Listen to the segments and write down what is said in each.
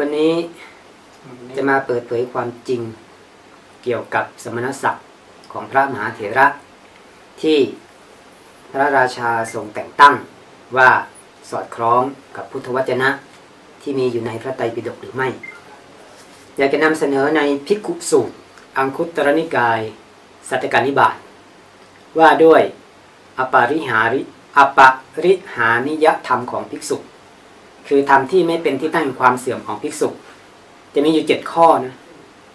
วันนี้จะมาเปิดเผยความจริงเกี่ยวกับสมณศักดิ์ของพระมหาเถระที่พระราชาทรงแต่งตั้งว่าสอดคล้องกับพุทธวจนะที่มีอยู่ในพระไตรปิฎกหรือไม่ อยากจะนำเสนอในพิกขุสูตร อังคุตรนิกาย สัตตกานิบาตว่าด้วยอปาริหาริอปาริหานิยธรรมของภิกษุ คือธรรมที่ไม่เป็นที่ตั้งแห่งความเสื่อมของภิกษุ จะมีอยู่เจ็ดข้อนะ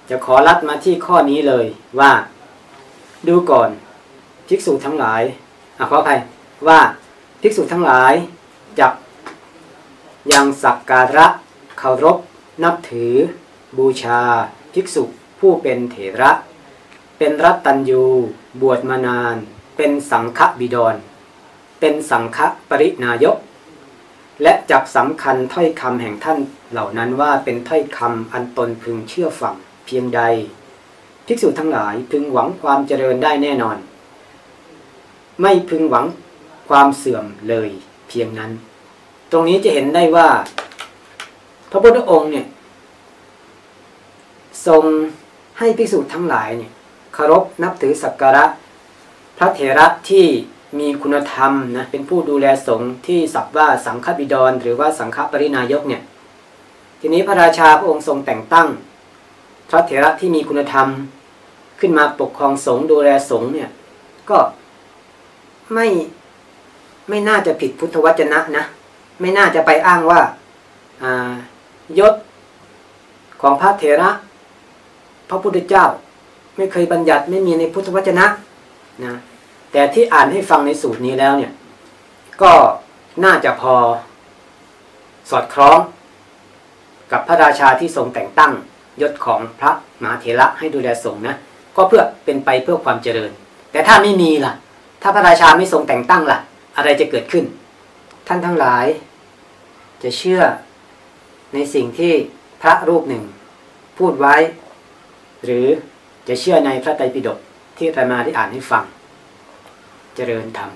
จะขอรัดมาที่ข้อนี้เลยว่า ดูก่อนภิกษุทั้งหลายอขออภัยว่าภิกษุทั้งหลายจับยังสักการะเคารพ นับถือ บูชา ภิกษุผู้เป็นเถระ เป็นรัตตัญยูบวชมานาน เป็นสังฆบิดร เป็นสังฆปรินายก และจับสำคัญถ้อยคำแห่งท่านเหล่านั้นว่าเป็นถ้อยคำอันตนพึงเชื่อฟังเพียงใด ภิกษุทั้งหลายพึงหวังความเจริญได้แน่นอน ไม่พึงหวังความเสื่อมเลยเพียงนั้น ตรงนี้จะเห็นได้ว่า พระพุทธองค์เนี่ยทรงให้ภิกษุทั้งหลายเนี่ยเคารพนับถือสักการะ พระเถระที่ มีคุณธรรมนะเป็นผู้ดูแลสงฆ์ที่สับว่าสังฆบิดร หรือว่าสังฆปรินายกเนี่ยทีนี้พระราชาพระองค์ทรงแต่งตั้งพระเถระที่มีคุณธรรมขึ้นมาปกครองสงฆ์ดูแลสงฆ์เนี่ยก็ไม่ไม่น่าจะผิดพุทธวจนะนะไม่น่าจะไปอ้างว่าอ่ายศของพระเถระ พระพุทธเจ้า ไม่เคยบัญญัติไม่มีในพุทธวจนะนะ แต่ที่อ่านให้ฟังในสูตรนี้แล้วเนี่ย ก็น่าจะพอสอดคล้อง กับพระราชาที่ทรงแต่งตั้งยศของพระมหาเถระให้ดูแลสงฆ์นะก็เพื่อเป็นไปเพื่อความเจริญ แต่ถ้าไม่มีล่ะ ถ้าพระราชาไม่ทรงแต่งตั้งล่ะ อะไรจะเกิดขึ้น ท่านทั้งหลาย จะเชื่อในสิ่งที่พระรูปหนึ่ง พูดไว้ หรือจะเชื่อในพระไตรปิฎกที่อาตมาได้อ่านให้ฟัง เจริญธรรม